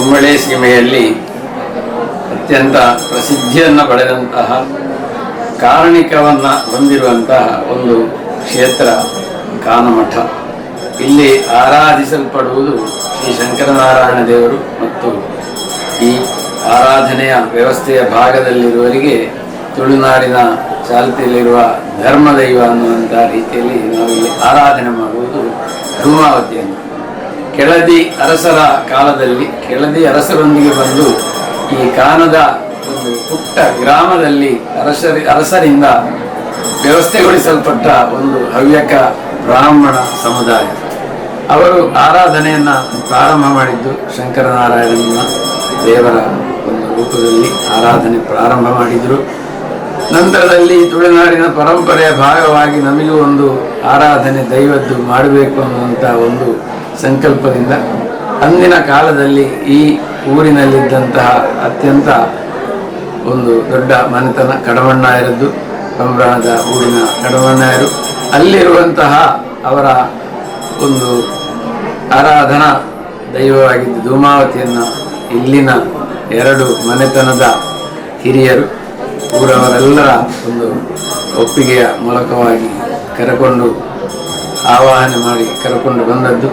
ಕುಂಬಳೆ ಸೀಮೆಯಲ್ಲಿ ಅತ್ಯಂತ ಪ್ರಸಿದ್ಧಿಯನ್ನು ಪಡೆದಂತಹ ಕಾರಣಿಕವನ್ನು ಹೊಂದಿರುವಂತಹ ಒಂದು ಕ್ಷೇತ್ರ ಕಾನಮಠ ಇಲ್ಲಿ ಆರಾಧಿಸಲ್ಪಡುವುದು ಶ್ರೀ ಶಂಕರನಾರಾಯಣ ದೇವರು ಮತ್ತು ಈ ಆರಾಧನೆಯ ವ್ಯವಸ್ಥೆಯ ಭಾಗದಲ್ಲಿರುವವರಿಗೆ ತುಳುನಾಡಿನ ಚಾಲ್ತಿಯಲ್ಲಿರುವ ಧರ್ಮದೈವ ಅನ್ನುವಂಥ ರೀತಿಯಲ್ಲಿ ನಾವು ಇಲ್ಲಿ ಆರಾಧನೆ ಮಾಡುವುದು ಧೂಮಾವತಿಯನ್ನು ಕೆಳದಿ ಅರಸರ ಕಾಲದಲ್ಲಿ, ಕೆಳದಿ ಅರಸರೊಂದಿಗೆ ಬಂದು ಈ ಕಾನದ ಒಂದು ಪುಟ್ಟ ಗ್ರಾಮದಲ್ಲಿ ಅರಸರಿ, ಅರಸರಿಂದ ವ್ಯವಸ್ಥೆಗೊಳಿಸಲ್ಪಟ್ಟ ಒಂದು ಹವ್ಯಕ ಬ್ರಾಹ್ಮಣ ಸಮುದಾಯ. ಅವರು ಆರಾಧನೆಯನ್ನು ಪ್ರಾರಂಭ ಮಾಡಿದ್ದು ಶಂಕರನಾರಾಯಣನ ದೇವರ ಒಂದು ರೂಪದಲ್ಲಿ ಆರಾಧನೆ ಪ್ರಾರಂಭ ಮಾಡಿದರು. ನಂತರದಲ್ಲಿ ತುಳುನಾಡಿನ ಪರಂಪರೆಯ ಭಾಗವಾಗಿ ನಮಗೂ ಒಂದು ಆರಾಧನೆ ದೈವದ್ದು ಮಾಡಬೇಕು ಅನ್ನುವಂಥ ಒಂದು ಸಂಕಲ್ಪದಿಂದ ಅಂದಿನ ಕಾಲದಲ್ಲಿ ಈ ಊರಿನಲ್ಲಿದ್ದಂತಹ ಅತ್ಯಂತ ಒಂದು ದೊಡ್ಡ ಮನೆತನ ಕಡವಣ್ಣಾಯರದ್ದು ಕಂಬ್ರಾಣದ ಊರಿನ ಕಡವಣ್ಣಾಯರು. ಅಲ್ಲಿರುವಂತಹ ಅವರ ಒಂದು ಆರಾಧನಾ ದೈವವಾಗಿದ್ದ ಧೂಮಾವತಿಯನ್ನು ಇಲ್ಲಿನ ಎರಡು ಮನೆತನದ ಹಿರಿಯರು, ಊರವರೆಲ್ಲರ ಒಂದು ಒಪ್ಪಿಗೆಯ ಮೂಲಕವಾಗಿ ಕರೆಕೊಂಡು, ಆವಾಹನೆ ಮಾಡಿ ಕರೆಕೊಂಡು ಬಂದದ್ದು.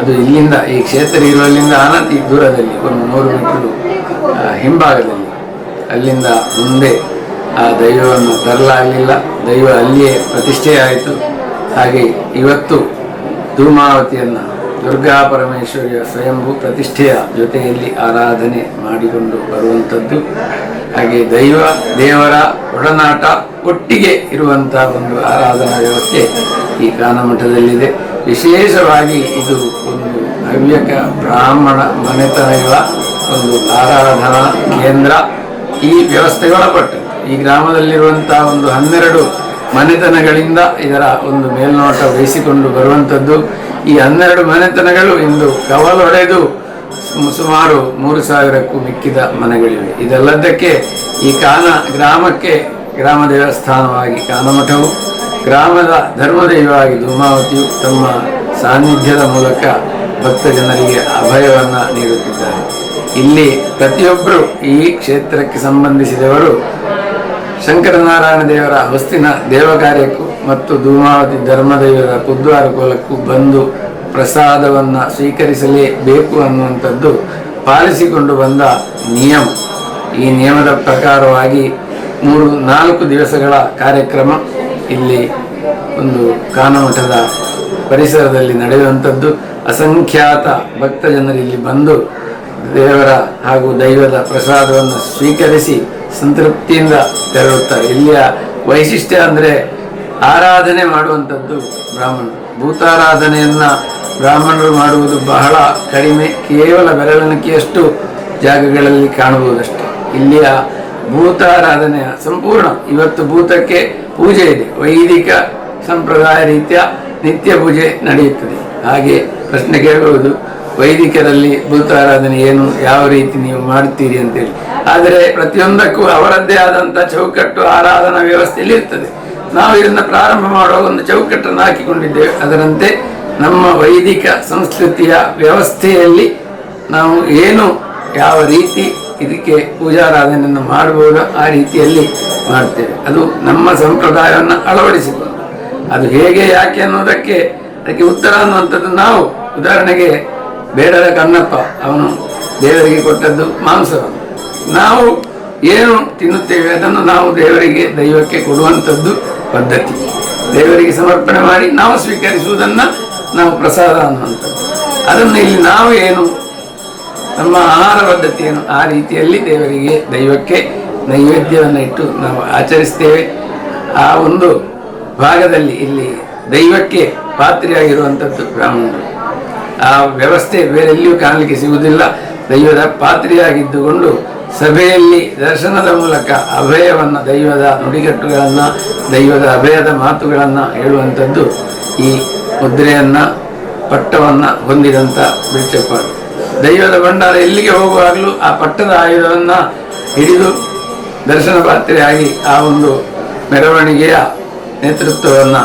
ಅದು ಇಲ್ಲಿಂದ ಈ ಕ್ಷೇತ್ರ ಇರುವಲ್ಲಿಂದ ಈ ದೂರದಲ್ಲಿ ಒಂದು ನೂರು ಮೀಟರ್ ಹಿಂಭಾಗದಲ್ಲಿ. ಅಲ್ಲಿಂದ ಮುಂದೆ ಆ ದೈವವನ್ನು ತರಲಾಗಲಿಲ್ಲ. ದೈವ ಅಲ್ಲಿಯೇ ಪ್ರತಿಷ್ಠೆಯಾಯಿತು ಹಾಗೆ ಇವತ್ತು ಧೂಮಾವತಿಯನ್ನು ದುರ್ಗಾ ಪರಮೇಶ್ವರಿಯ ಸ್ವಯಂಭೂ ಪ್ರತಿಷ್ಠೆಯ ಜೊತೆಯಲ್ಲಿ ಆರಾಧನೆ ಮಾಡಿಕೊಂಡು ಬರುವಂಥದ್ದು. ಹಾಗೆ ದೈವ, ದೇವರ ಒಡನಾಟ ಒಟ್ಟಿಗೆ ಇರುವಂಥ ಒಂದು ಆರಾಧನಾ ವ್ಯವಸ್ಥೆ ಈ ಕಾನಮಠದಲ್ಲಿದೆ ವಿಶೇಷವಾಗಿ ಇದು ಒಂದು ಹವ್ಯಕ ಬ್ರಾಹ್ಮಣ ಮನೆತನಗಳ ಒಂದು ಆರಾಧನಾ ಕೇಂದ್ರ ಈ ವ್ಯವಸ್ಥೆಗೊಳಪಟ್ಟು ಈ ಗ್ರಾಮದಲ್ಲಿರುವಂತಹ ಒಂದು ಹನ್ನೆರಡು ಮನೆತನಗಳಿಂದ ಇದರ ಒಂದು ಮೇಲ್ನೋಟ ವಹಿಸಿಕೊಂಡು ಬರುವಂಥದ್ದು. ಈ ಹನ್ನೆರಡು ಮನೆತನಗಳು ಇಂದು ಕವಲೊಡೆದು ಸುಮಾರು ಮೂರು ಸಾವಿರಕ್ಕೂ ಮಿಕ್ಕಿದ ಮನೆಗಳಿವೆ. ಇದೆಲ್ಲದಕ್ಕೆ ಈ ಕಾನ ಗ್ರಾಮಕ್ಕೆ, ಗ್ರಾಮ ದೇವಸ್ಥಾನವಾಗಿ ಕಾನಮಠವು ಗ್ರಾಮದ ಧರ್ಮದೈವವಾಗಿ ಧೂಮಾವತಿಯು ತಮ್ಮ ಸಾನ್ನಿಧ್ಯದ ಮೂಲಕ ಭಕ್ತ ಜನರಿಗೆ ಅಭಯವನ್ನು ನೀಡುತ್ತಿದ್ದಾರೆ. ಇಲ್ಲಿ ಪ್ರತಿಯೊಬ್ಬರು ಈ ಕ್ಷೇತ್ರಕ್ಕೆ ಸಂಬಂಧಿಸಿದವರು ಶಂಕರನಾರಾಯಣ ದೇವರ ಹೊಸ್ತಿನ ದೇವಕಾರ್ಯಕ್ಕೂ ಮತ್ತು ಧೂಮಾವತಿ ಧರ್ಮದೈವದ ಕುದ್ವಾರ ಕೋಲಕ್ಕೂ ಬಂದು ಪ್ರಸಾದವನ್ನು ಸ್ವೀಕರಿಸಲೇಬೇಕು ಅನ್ನುವಂಥದ್ದು ಪಾಲಿಸಿಕೊಂಡು ಬಂದ ನಿಯಮ. ಈ ನಿಯಮದ ಪ್ರಕಾರವಾಗಿ ಮೂರು ನಾಲ್ಕು ದಿವಸಗಳ ಕಾರ್ಯಕ್ರಮ ಇಲ್ಲಿ ಒಂದು ಕಾನಮಠದ ಪರಿಸರದಲ್ಲಿ ನಡೆಯುವಂಥದ್ದು ಅಸಂಖ್ಯಾತ ಭಕ್ತ ಜನರು ಇಲ್ಲಿ ಬಂದು ದೇವರ ಹಾಗೂ ದೈವದ ಪ್ರಸಾದವನ್ನು ಸ್ವೀಕರಿಸಿ ಸಂತೃಪ್ತಿಯಿಂದ ತೆರಳುತ್ತಾರೆ. ಇಲ್ಲಿಯ ವೈಶಿಷ್ಟ್ಯ ಅಂದರೆ ಆರಾಧನೆ ಮಾಡುವಂಥದ್ದು ಬ್ರಾಹ್ಮಣರು. ಭೂತಾರಾಧನೆಯನ್ನ ಬ್ರಾಹ್ಮಣರು ಮಾಡುವುದು ಬಹಳ ಕಡಿಮೆ, ಕೇವಲ ಬೆರಳಿಕೆಯಷ್ಟು ಜಾಗಗಳಲ್ಲಿ ಕಾಣಬಹುದಷ್ಟೇ ಇಲ್ಲಿಯ ಭೂತಾರಾಧನೆಯ ಸಂಪೂರ್ಣ, ಇವತ್ತು ಭೂತಕ್ಕೆ ಪೂಜೆ ಇದೆ. ವೈದಿಕ ಸಂಪ್ರದಾಯ ರೀತಿಯ ನಿತ್ಯ ಪೂಜೆ ನಡೆಯುತ್ತದೆ. ಹಾಗೆ ಪ್ರಶ್ನೆ ಕೇಳಬಹುದು ವೈದಿಕರಲ್ಲಿ ಭೂತಾರಾಧನೆ ಏನು, ಯಾವ ರೀತಿ ನೀವು ಮಾಡುತ್ತೀರಿ ಅಂತೇಳಿ. ಆದರೆ ಪ್ರತಿಯೊಂದಕ್ಕೂ ಅವರದ್ದೇ ಆದಂಥ ಚೌಕಟ್ಟು ಆರಾಧನಾ ವ್ಯವಸ್ಥೆಯಲ್ಲಿ ಇರ್ತದೆ. ನಾವು ಇದನ್ನು ಪ್ರಾರಂಭ ಮಾಡುವ ಒಂದು ಚೌಕಟ್ಟನ್ನು ಹಾಕಿಕೊಂಡಿದ್ದೇವೆ. ಅದರಂತೆ ನಮ್ಮ ವೈದಿಕ ಸಂಸ್ಕೃತಿಯ ವ್ಯವಸ್ಥೆಯಲ್ಲಿ ನಾವು ಏನು, ಯಾವ ರೀತಿ ಇದಕ್ಕೆ ಪೂಜಾರಾಧನೆಯನ್ನು ಮಾಡಬಹುದು ಆ ರೀತಿಯಲ್ಲಿ ಮಾಡ್ತೇವೆ. ಅದು ನಮ್ಮ ಸಂಪ್ರದಾಯವನ್ನು ಅಳವಡಿಸಿಕೊಂಡು. ಅದು ಹೇಗೆ, ಯಾಕೆ ಅನ್ನೋದಕ್ಕೆ ಅದಕ್ಕೆ ಉತ್ತರ ಅನ್ನುವಂಥದ್ದು ನಾವು ಉದಾಹರಣೆಗೆ ಬೇಡರ ಕಣ್ಣಪ್ಪ ಅವನು ದೇವರಿಗೆ ಕೊಟ್ಟದ್ದು ಮಾಂಸವನ್ನು. ನಾವು ಏನು ತಿನ್ನುತ್ತೇವೆ ಅದನ್ನು ನಾವು ದೇವರಿಗೆ ದೈವಕ್ಕೆ ಕೊಡುವಂಥದ್ದು ಪದ್ಧತಿ. ದೇವರಿಗೆ ಸಮರ್ಪಣೆ ಮಾಡಿ ನಾವು ಸ್ವೀಕರಿಸುವುದನ್ನು ನಾವು ಪ್ರಸಾದ ಅನ್ನುವಂಥದ್ದು. ಅದನ್ನು ಇಲ್ಲಿ ನಾವು ಏನು ನಮ್ಮ ಆಹಾರ ಪದ್ಧತಿಯನ್ನು ಆ ರೀತಿಯಲ್ಲಿ ದೇವರಿಗೆ ದೈವಕ್ಕೆ ನೈವೇದ್ಯವನ್ನು ಇಟ್ಟು ನಾವು ಆಚರಿಸ್ತೇವೆ. ಆ ಒಂದು ಭಾಗದಲ್ಲಿ ಇಲ್ಲಿ ದೈವಕ್ಕೆ ಪಾತ್ರೆಯಾಗಿರುವಂಥದ್ದು ಬ್ರಾಹ್ಮಣರು ಆ ವ್ಯವಸ್ಥೆ ಬೇರೆಲ್ಲಿಯೂ ಕಾಣಲಿಕ್ಕೆ ಸಿಗುವುದಿಲ್ಲ. ದೈವದ ಪಾತ್ರೆಯಾಗಿದ್ದುಕೊಂಡು ಸಭೆಯಲ್ಲಿ ದರ್ಶನದ ಮೂಲಕ ಅಭಯವನ್ನು, ದೈವದ ನುಡಿಗಟ್ಟುಗಳನ್ನು, ದೈವದ ಅಭಯದ ಮಾತುಗಳನ್ನು ಹೇಳುವಂಥದ್ದು ಈ ಮುದ್ರೆಯನ್ನು, ಪಟ್ಟವನ್ನು ಹೊಂದಿದಂಥ ಬಿಳ್ಚಪ್ಪಾಡು ದೈವದ ಭಂಡಾರ ಎಲ್ಲಿಗೆ ಹೋಗುವಾಗಲೂ ಆ ಪಟ್ಟದ ಆಯುಧವನ್ನು ಹಿಡಿದು ದರ್ಶನ ಪಾತ್ರೆಯಾಗಿ ಆ ಒಂದು ಮೆರವಣಿಗೆಯ ನೇತೃತ್ವವನ್ನು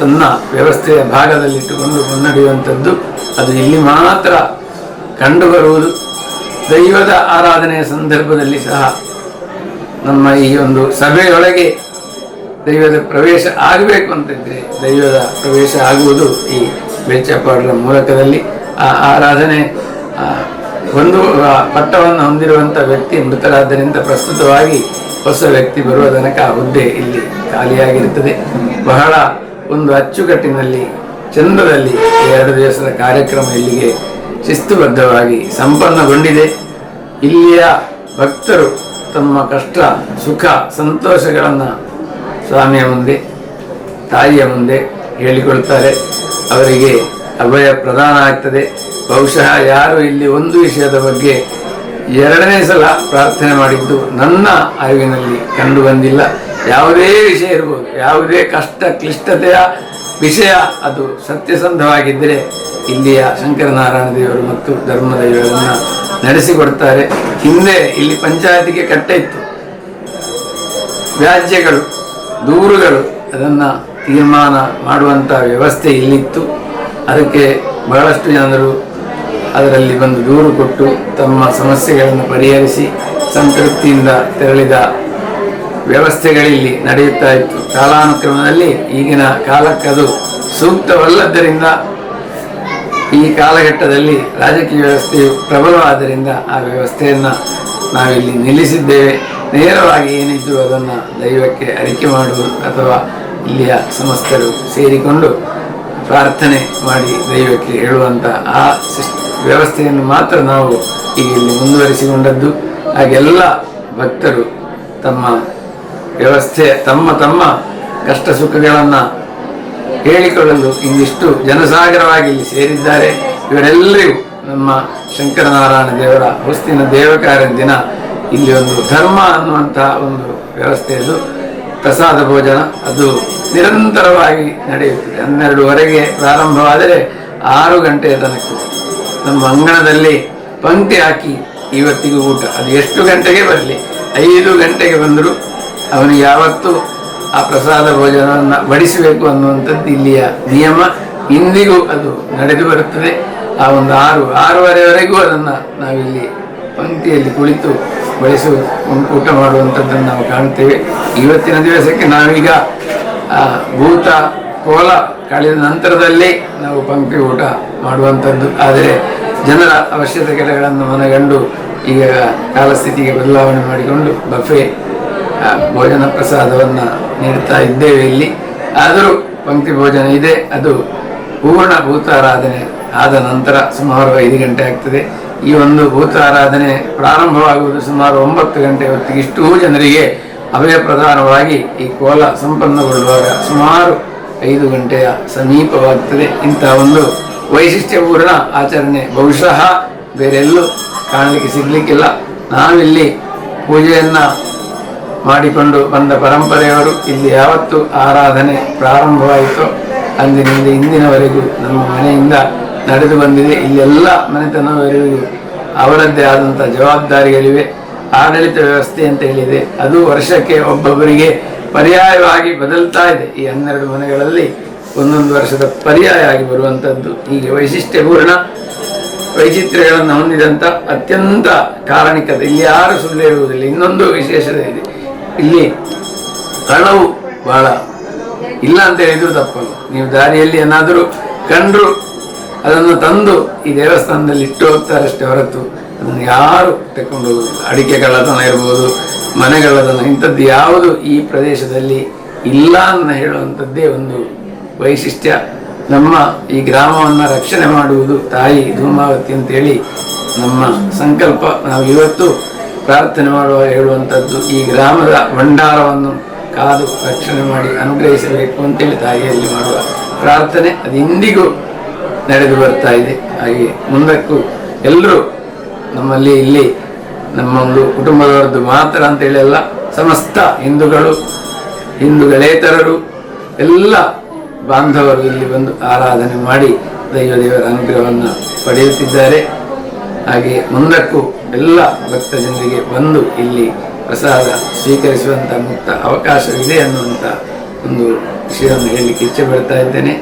ತನ್ನ ವ್ಯವಸ್ಥೆಯ ಭಾಗದಲ್ಲಿಟ್ಟುಕೊಂಡು ಮುನ್ನಡೆಯುವಂಥದ್ದು ಅದು ಇಲ್ಲಿ ಮಾತ್ರ ಕಂಡುಬರುವುದು. ದೈವದ ಆರಾಧನೆಯ ಸಂದರ್ಭದಲ್ಲಿ ಸಹ ನಮ್ಮ ಈ ಒಂದು ಸಭೆಯೊಳಗೆ ದೈವದ ಪ್ರವೇಶ ಆಗಬೇಕು ಅಂತಿದ್ರೆ ದೈವದ ಪ್ರವೇಶ ಆಗುವುದು ಈ ಬೆಚ್ಚಪಾಡರ ಮೂಲಕದಲ್ಲಿ. ಆ ಆರಾಧನೆ ಒಂದು ಪಟ್ಟವನ್ನು ಹೊಂದಿರುವಂಥ ವ್ಯಕ್ತಿ ಮೃತರಾದ್ದರಿಂದ ಪ್ರಸ್ತುತವಾಗಿ ಹೊಸ ವ್ಯಕ್ತಿ ಬರುವ ತನಕ ಹುದ್ದೆ ಇಲ್ಲಿ ಖಾಲಿಯಾಗಿರುತ್ತದೆ. ಬಹಳ ಒಂದು ಅಚ್ಚುಕಟ್ಟಿನಲ್ಲಿ ಚಂದ್ರದಲ್ಲಿ ಎರಡು ದಿವಸದ ಕಾರ್ಯಕ್ರಮ ಇಲ್ಲಿಗೆ ಶಿಸ್ತುಬದ್ಧವಾಗಿ ಸಂಪನ್ನಗೊಂಡಿದೆ. ಇಲ್ಲಿಯ ಭಕ್ತರು ತಮ್ಮ ಕಷ್ಟ, ಸುಖ, ಸಂತೋಷಗಳನ್ನು ಸ್ವಾಮಿಯ ಮುಂದೆ, ತಾಯಿಯ ಮುಂದೆ ಹೇಳಿಕೊಳ್ತಾರೆ. ಅವರಿಗೆ ಅಭಯ ಪ್ರದಾನ ಆಗ್ತದೆ. ಬಹುಶಃ ಯಾರು ಇಲ್ಲಿ ಒಂದು ವಿಷಯದ ಬಗ್ಗೆ ಎರಡನೇ ಸಲ ಪ್ರಾರ್ಥನೆ ಮಾಡಿದ್ದು ನನ್ನ ಅರಿವಿನಲ್ಲಿ ಕಂಡು ಬಂದಿಲ್ಲ. ಯಾವುದೇ ವಿಷಯ ಇರ್ಬೋದು, ಯಾವುದೇ ಕಷ್ಟ, ಕ್ಲಿಷ್ಟತೆಯ ವಿಷಯ ಅದು ಸತ್ಯಸಂಧವಾಗಿದ್ದರೆ ಇಲ್ಲಿಯ ಶಂಕರನಾರಾಯಣ ದೇವರು ಮತ್ತು ಧರ್ಮದೇವರನ್ನು ನಡೆಸಿಕೊಡ್ತಾರೆ. ಹಿಂದೆ ಇಲ್ಲಿ ಪಂಚಾಯತಿಗೆ ಕಟ್ಟ ಇತ್ತು. ವ್ಯಾಜ್ಯಗಳು, ದೂರುಗಳು ಅದನ್ನು ತೀರ್ಮಾನ ಮಾಡುವಂಥ ವ್ಯವಸ್ಥೆ ಇಲ್ಲಿತ್ತು. ಅದಕ್ಕೆ ಬಹಳಷ್ಟು ಜನರು ಅದರಲ್ಲಿ ಬಂದು ದೂರು ಕೊಟ್ಟು ತಮ್ಮ ಸಮಸ್ಯೆಗಳನ್ನು ಪರಿಹರಿಸಿ ಸಂತೃಪ್ತಿಯಿಂದ ತೆರಳಿದ ವ್ಯವಸ್ಥೆಗಳಿಲ್ಲಿ ನಡೆಯುತ್ತಾ ಇತ್ತು. ಕಾಲಾನುಕ್ರಮದಲ್ಲಿ ಈಗಿನ ಕಾಲಕ್ಕದು ಸೂಕ್ತವಲ್ಲದ್ದರಿಂದ ಈ ಕಾಲಘಟ್ಟದಲ್ಲಿ ರಾಜಕೀಯ ವ್ಯವಸ್ಥೆಯು ಪ್ರಬಲವಾದ್ದರಿಂದ ಆ ವ್ಯವಸ್ಥೆಯನ್ನು ನಾವಿಲ್ಲಿ ನಿಲ್ಲಿಸಿದ್ದೇವೆ. ನೇರವಾಗಿ ಏನಿದ್ರು ಅದನ್ನು ದೈವಕ್ಕೆ ಅರಿಕೆ ಮಾಡುವುದು ಅಥವಾ ಇಲ್ಲಿಯ ಸಮಸ್ತರು ಸೇರಿಕೊಂಡು ಪ್ರಾರ್ಥನೆ ಮಾಡಿ ದೈವಕ್ಕೆ ಹೇಳುವಂಥ ಆ ವ್ಯವಸ್ಥೆಯನ್ನು ಮಾತ್ರ ನಾವು ಈಗ ಇಲ್ಲಿ ಮುಂದುವರಿಸಿಕೊಂಡದ್ದು. ಹಾಗೆಲ್ಲ ಭಕ್ತರು ತಮ್ಮ ವ್ಯವಸ್ಥೆ, ತಮ್ಮ ತಮ್ಮ ಕಷ್ಟ ಸುಖಗಳನ್ನು ಹೇಳಿಕೊಳ್ಳಲು ಇಂದಿಷ್ಟು ಜನಸಾಗರವಾಗಿ ಇಲ್ಲಿ ಸೇರಿದ್ದಾರೆ. ಇವರೆಲ್ಲರಿಗೂ ನಮ್ಮ ಶಂಕರನಾರಾಯಣ ದೇವರ ಹೊಸ್ತಿನ ದೇವಕಾರ್ಯ ದಿನ ಇಲ್ಲಿ ಒಂದು ಧರ್ಮ ಅನ್ನುವಂತಹ ಒಂದು ವ್ಯವಸ್ಥೆಯದು ಪ್ರಸಾದ ಭೋಜನ ಅದು ನಿರಂತರವಾಗಿ ನಡೆಯುತ್ತದೆ. ಹನ್ನೆರಡುವರೆಗೆ ಪ್ರಾರಂಭವಾದರೆ ಆರು ಗಂಟೆಯ ತನಕ ನಮ್ಮ ಅಂಗಣದಲ್ಲಿ ಪಂಕ್ತಿ ಹಾಕಿ ಇವತ್ತಿಗೂ ಊಟ. ಅದು ಎಷ್ಟು ಗಂಟೆಗೆ ಬರಲಿ? ಐದು ಗಂಟೆಗೆ ಬಂದರೂ ಅವನು ಯಾವತ್ತೂ ಆ ಪ್ರಸಾದ ಭೋಜನವನ್ನು ಬಡಿಸಬೇಕು ಅನ್ನುವಂಥದ್ದು ಇಲ್ಲಿಯ ನಿಯಮ. ಇಂದಿಗೂ ಅದು ನಡೆದು ಬರುತ್ತದೆ. ಆ ಒಂದು ಆರು, ಆರೂವರೆವರೆಗೂ ಅದನ್ನು ನಾವಿಲ್ಲಿ ಪಂಕ್ತಿಯಲ್ಲಿ ಕುಳಿತು ಬಡಿಸು ಊಟ ಮಾಡುವಂಥದ್ದನ್ನು ನಾವು ಕಾಣ್ತೇವೆ ಇವತ್ತಿನ ದಿವಸಕ್ಕೆ ನಾವೀಗ ಭೂತ, ಕೋಲ ಕಳೆದ ನಂತರದಲ್ಲಿ ನಾವು ಪಂಕ್ತಿ ಊಟ ಮಾಡುವಂಥದ್ದು. ಆದರೆ ಜನರ ಅವಶ್ಯಕತೆಗಳನ್ನು ಮನಗಂಡು ಈಗ ಕಾಲಸ್ಥಿತಿಗೆ ಬದಲಾವಣೆ ಮಾಡಿಕೊಂಡು ಬಫೆ ಭೋಜನ ಪ್ರಸಾದವನ್ನು ನೀಡ್ತಾ ಇದ್ದೇವೆ ಇಲ್ಲಿ. ಆದರೂ ಪಂಕ್ತಿ ಭೋಜನ ಇದೆ. ಅದು ಪೂರ್ಣ ಭೂತಾರಾಧನೆ ಆದ ನಂತರ ಸುಮಾರು ಐದು ಗಂಟೆ ಆಗ್ತದೆ. ಈ ಒಂದು ಭೂತ ಆರಾಧನೆ ಪ್ರಾರಂಭವಾಗುವುದು ಸುಮಾರು ಒಂಬತ್ತು ಗಂಟೆ ಹೊತ್ತಿಗೆ ಇಷ್ಟೂ ಜನರಿಗೆ ಅಭಯ ಪ್ರಧಾನವಾಗಿ ಈ ಕೋಲ ಸಂಪನ್ನಗೊಳ್ಳುವಾಗ ಸುಮಾರು ಐದು ಗಂಟೆಯ ಸಮೀಪವಾಗುತ್ತದೆ ಇಂತಹ ಒಂದು ವೈಶಿಷ್ಟ್ಯಪೂರ್ಣ ಆಚರಣೆ. ಬಹುಶಃ ಬೇರೆಲ್ಲೂ ಕಾಣಲಿಕ್ಕೆ ಸಿಗಲಿಕ್ಕಿಲ್ಲ. ನಾವಿಲ್ಲಿ ಪೂಜೆಯನ್ನು ಮಾಡಿಕೊಂಡು ಬಂದ ಪರಂಪರೆಯವರು ಇಲ್ಲಿ ಯಾವತ್ತು ಆರಾಧನೆ ಪ್ರಾರಂಭವಾಯಿತೋ ಅಂದಿನಿಂದ ಇಂದಿನವರೆಗೂ ನಮ್ಮ ಮನೆಯಿಂದ ನಡೆದು ಬಂದಿದೆ. ಇಲ್ಲೆಲ್ಲ ಮನೆತನವರಿಗೂ ಅವರದ್ದೇ ಆದಂಥ ಜವಾಬ್ದಾರಿಗಳಿವೆ. ಆಡಳಿತ ವ್ಯವಸ್ಥೆ ಅಂತ ಹೇಳಿದೆ. ಅದು ವರ್ಷಕ್ಕೆ ಒಬ್ಬೊಬ್ಬರಿಗೆ ಪರ್ಯಾಯವಾಗಿ ಬದಲ್ತಾ ಇದೆ. ಈ ಹನ್ನೆರಡು ಮನೆಗಳಲ್ಲಿ ಒಂದೊಂದು ವರ್ಷದ ಪರ್ಯಾಯ ಆಗಿ ಬರುವಂಥದ್ದು ಹೀಗೆ ವೈಶಿಷ್ಟ್ಯಪೂರ್ಣ ವೈಚಿತ್ರ್ಯಗಳನ್ನು ಹೊಂದಿದಂಥ ಅತ್ಯಂತ ಕಾರಣಿಕತೆ. ಇಲ್ಲಿ ಯಾರು ಸುಳ್ಳು ಇರುವುದಿಲ್ಲ ಇನ್ನೊಂದು ವಿಶೇಷತೆ ಇದೆ. ಇಲ್ಲಿ ಕಳವು ಬಹಳ ಇಲ್ಲ ಅಂತ ಹೇಳಿದ್ರು ತಪ್ಪಲ್ಲ. ನೀವು ದಾರಿಯಲ್ಲಿ ಏನಾದರೂ ಕಂಡ್ರು ಅದನ್ನು ತಂದು ಈ ದೇವಸ್ಥಾನದಲ್ಲಿ ಇಟ್ಟು ಹೋಗ್ತಾರಷ್ಟೇ ಹೊರತು ಅದನ್ನು ಯಾರು ತಕೊಂಡು ಹೋಗುದಿಲ್ಲ ಅಡಿಕೆ ಕಳ್ಳತನ ಇರ್ಬೋದು ಮನೆ ಕಳ್ಳತನ ಇಂಥದ್ದು ಯಾವುದು ಈ ಪ್ರದೇಶದಲ್ಲಿ ಇಲ್ಲ ಅಂತ ಹೇಳುವಂಥದ್ದೇ ಒಂದು ವೈಶಿಷ್ಟ್ಯ. ನಮ್ಮ ಈ ಗ್ರಾಮವನ್ನು ರಕ್ಷಣೆ ಮಾಡುವುದು ತಾಯಿ ಧೂಮಾವತಿ ಅಂತೇಳಿ ನಮ್ಮ ಸಂಕಲ್ಪ. ನಾವು ಇವತ್ತು ಪ್ರಾರ್ಥನೆ ಮಾಡುವ ಹೇಳುವಂಥದ್ದು, ಈ ಗ್ರಾಮದ ಭಂಡಾರವನ್ನು ಕಾದು ರಕ್ಷಣೆ ಮಾಡಿ ಅನುಗ್ರಹಿಸಬೇಕು ಅಂತೇಳಿ ತಾಯಿಯಲ್ಲಿ ಮಾಡುವ ಪ್ರಾರ್ಥನೆ. ಅದು ಇಂದಿಗೂ ನಡೆದು ಬರ್ತಾ ಇದೆ. ಹಾಗೆ ಮುಂದಕ್ಕೂ ಎಲ್ಲರೂ ನಮ್ಮಲ್ಲಿ ಇಲ್ಲಿ ನಮ್ಮ ಒಂದು ಕುಟುಂಬದವರದ್ದು ಮಾತ್ರ ಅಂತೇಳಿ ಎಲ್ಲ ಸಮಸ್ತ ಹಿಂದೂಗಳು, ಹಿಂದೂಗಳೇತರರು, ಎಲ್ಲ ಬಾಂಧವರು ಇಲ್ಲಿ ಬಂದು ಆರಾಧನೆ ಮಾಡಿ ದೈವ ದೇವರ ಅನುಗ್ರಹವನ್ನು ಪಡೆಯುತ್ತಿದ್ದಾರೆ. ಹಾಗೆ ಮುಂದಕ್ಕೂ ಎಲ್ಲ ಭಕ್ತ ಜನರಿಗೆ ಬಂದು ಇಲ್ಲಿ ಪ್ರಸಾದ ಸ್ವೀಕರಿಸುವಂಥ ಮುಕ್ತ ಅವಕಾಶವಿದೆ ಅನ್ನುವಂಥ ಒಂದು ವಿಷಯವನ್ನು ಹೇಳಲಿಕ್ಕೆ ಇಚ್ಛೆ ಪಡ್ತಾ ಇದ್ದೇನೆ.